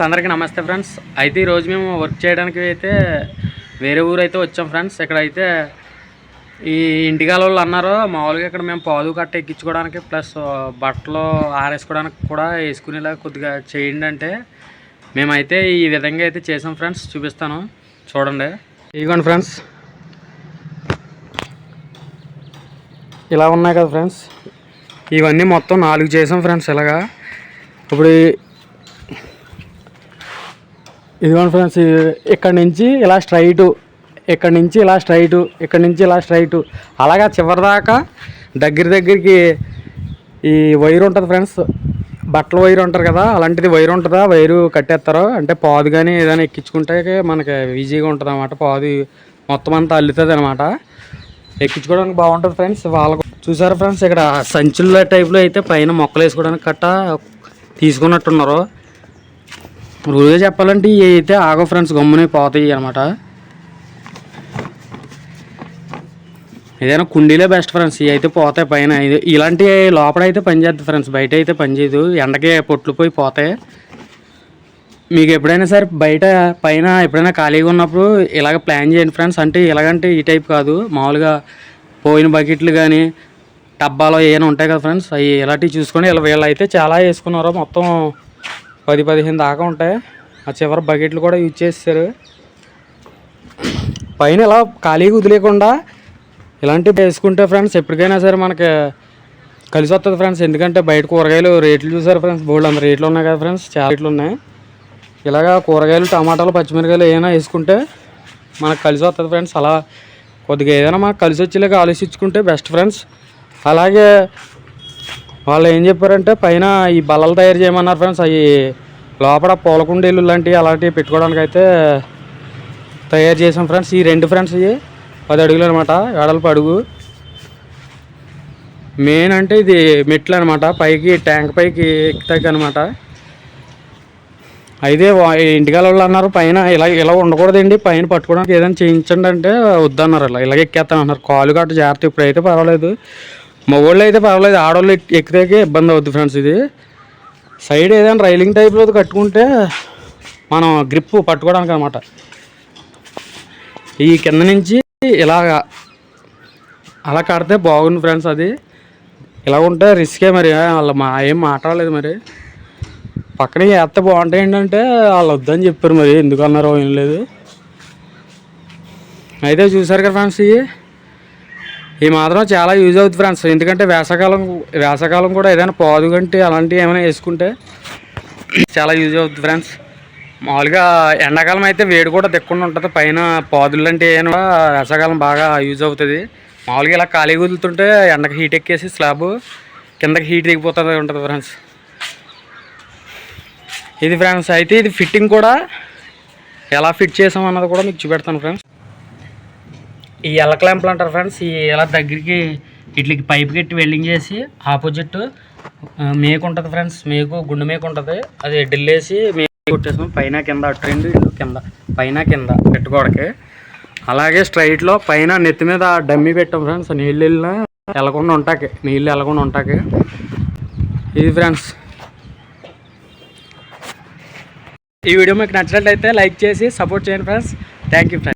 Friends అందరికీ నమస్తే friends. అయితే ఈరోజు మేము వర్క్ చేయడానికి అయితే వేరే ఊరు అయితే వచ్చాం ఫ్రెండ్స్. ఇక్కడ అయితే ఈ ఇంటికాల వాళ్ళు అన్నారు మామూలుగా ఇక్కడ మేము పాలు కట్ట ఎక్కించుకోవడానికి ప్లస్ బట్టలు ఆరేసుకోవడానికి కూడా వేసుకునేలా కొద్దిగా చేయండి అంటే మేమైతే ఈ విధంగా అయితే చేసాం ఫ్రెండ్స్. చూపిస్తాను. చూడండి. ఇదిగోండి ఫ్రెండ్స్. ఇలా ఉన్నాయి కదా ఫ్రెండ్స్. ఇవన్నీ మొత్తం నాలుగు చేసాం ఫ్రెండ్స్ ఇలాగా. ఇప్పుడు ఇదిగోండి ఫ్రెండ్స్ ఇక్కడ నుంచి ఇలా స్ట్రైటు ఇక్కడ నుంచి ఇలా స్ట్రైటు ఇక్కడ నుంచి ఇలా స్ట్రైటు అలాగా చివరి దాకా దగ్గర దగ్గరికి ఈ వైర్ ఉంటుంది ఫ్రెండ్స్ బట్టల వైర్ ఉంటారు కదా అలాంటిది వైర్ ఉంటుందా? వైరు కట్టేస్తారు? అంటే పాదు కానీ ఏదైనా ఎక్కించుకుంటే మనకి ఈజీగా ఉంటుంది అనమాట పాదు మొత్తం అంతా అల్లుతుంది అనమాట ఎక్కించుకోవడానికి బాగుంటుంది ఫ్రెండ్స్ వాళ్ళకు చూసారా ఫ్రెండ్స్ ఇక్కడ సంచుల టైప్లో అయితే పైన మొక్కలు వేసుకోవడానికి కట్ట తీసుకున్నట్టున్నారు. రోజు చెప్పాలంటే ఇవి అయితే ఆగో ఫ్రెండ్స్ గమ్మునే పోతాయి అనమాట ఏదైనా కుండీలే బెస్ట్ ఫ్రెండ్స్ ఇవి అయితే పోతాయి పైన. ఇలాంటి లోపల అయితే పనిచేద్దు ఫ్రెండ్స్ బయట అయితే పని చేయదు. పొట్లు పోయి పోతాయి. మీకు ఎప్పుడైనా సరే బయట పైన ఎప్పుడైనా ఖాళీగా ఉన్నప్పుడు ఇలాగ ప్లాన్ చేయండి ఫ్రెండ్స్ అంటే ఇలాగంటే ఈ టైప్ కాదు. మామూలుగా పోయిన బకెట్లు కానీ డబ్బాలో ఏమైనా ఉంటాయి కదా ఫ్రెండ్స్ అవి ఇలాంటివి చూసుకొని ఇలా వీళ్ళు అయితే చాలా వేసుకున్నారు మొత్తం పది పదిహేను దాకా ఉంటాయి. ఆ చివరి బకెట్లు కూడా యూజ్ చేస్తారు. పైన ఇలా ఖాళీగా వదిలేకుండా ఇలాంటివి వేసుకుంటే ఫ్రెండ్స్ ఎప్పటికైనా సరే మనకి కలిసి వస్తుంది ఫ్రెండ్స్. ఎందుకంటే బయట కూరగాయలు రేట్లు చూసారు ఫ్రెండ్స్. బోల్డ్ అంత రేట్లు ఉన్నాయి కదా ఫ్రెండ్స్. చాలా రేట్లు ఉన్నాయి. ఇలాగా కూరగాయలు టమాటాలు పచ్చిమిరకాయలు ఏమైనా వేసుకుంటే మనకు కలిసి వస్తుంది ఫ్రెండ్స్. అలా కొద్దిగా ఏదైనా మనకు కలిసి వచ్చేలాగా ఆలోచించుకుంటే బెస్ట్ ఫ్రెండ్స్. అలాగే వాళ్ళు ఏం చెప్పారంటే పైన ఈ బల్లలు తయారు చేయమన్నారు ఫ్రెండ్స్. అవి లోపల పూలకుండీలు లాంటివి అలాంటివి పెట్టుకోవడానికి అయితే తయారు చేసాం ఫ్రెండ్స్. ఈ రెండు ఫ్రెండ్స్ ఇవి పది అడుగులు అనమాట వెడల్పు అడుగు మెయిన్ అంటే ఇది మెట్లు అనమాట పైకి ట్యాంక్ పైకి ఎక్కుతాయి అనమాట అయితే ఇంటికాల వాళ్ళు అన్నారు పైన ఇలా ఇలా ఉండకూడదండి. పైన పట్టుకోవడానికి ఏదైనా చేయించండి అంటే వద్దన్నారు. ఇలా ఇలాగ ఎక్కేస్తాను అన్నారు కాలు గట్ట జాగ్రత్త ఇప్పుడైతే పర్వాలేదు. మగవాళ్ళు అయితే పర్వాలేదు ఆడవాళ్ళు ఎక్కితేకే ఎక్కితే ఇబ్బంది అవుద్ది ఫ్రెండ్స్ ఇది. సైడ్ ఏదైనా రైలింగ్ టైప్లో కట్టుకుంటే మనం గ్రిప్ పట్టుకోవడానికి అనమాట ఈ కింద నుంచి ఇలాగా అలా కడితే బాగుంది ఫ్రెండ్స్ అది. ఇలా ఉంటే రిస్కే మరి వాళ్ళు మా ఏం మాట్లాడలేదు మరి. పక్కన వేస్తే బాగుంటాయి ఏంటంటే వాళ్ళు వద్దని చెప్పారు మరి ఎందుకు అన్నారో ఏం లేదు. అయితే చూసారు కదా ఫ్రెండ్స్ ఇవి ఈ మాత్రం చాలా యూజ్ అవుతుంది ఫ్రెండ్స్. ఎందుకంటే వేసవకాలం వేసవకాలం కూడా ఏదైనా పాదు కంటే అలాంటివి ఏమైనా వేసుకుంటే చాలా యూజ్ అవుతుంది ఫ్రెండ్స్. మామూలుగా ఎండాకాలం అయితే వేడి కూడా దిక్కుండా ఉంటుంది. పైన పాదులు అంటే ఏమైనా కూడా వేసవకాలం బాగా యూజ్ అవుతుంది. మామూలుగా ఇలా ఖాళీ వదులుతుంటే ఎండకి హీట్ ఎక్కేసి స్లాబ్ కిందకి హీట్ దిగిపోతుంది ఉంటుంది ఫ్రెండ్స్. ఇది ఫ్రెండ్స్ అయితే ఇది ఫిట్టింగ్ కూడా ఎలా ఫిట్ చేసాం అన్నది కూడా మీకు చూపెడతాను ఫ్రెండ్స్. ఈ ఎల్ల క్లాంపులు అంటారు ఫ్రెండ్స్ ఈ ఇలా దగ్గరికి ఇట్లకి పైప్ కట్టి వెల్డింగ్ చేసి ఆపోజిట్ మేకు ఉంటుంది ఫ్రెండ్స్ మేకు గుండు మేకు ఉంటుంది. అది ఢిల్లేసి మేకు కొట్టేసాం పైన కింద అటు రెండు కింద పైన కింద పెట్టుకోవడానికి. అలాగే స్ట్రైట్లో పైన నెత్తి మీద డమ్మి పెట్టాం ఫ్రెండ్స్ నీళ్ళు వెళ్ళినా వెళ్ళకుండా ఉంటాకి నీళ్ళు వెళ్ళకుండా ఉంటాకి. ఇది ఫ్రెండ్స్ ఈ వీడియో మీకు నచ్చినట్లయితే లైక్ చేసి సపోర్ట్ చేయండి ఫ్రెండ్స్ థ్యాంక్ యూ ఫ్రెండ్స్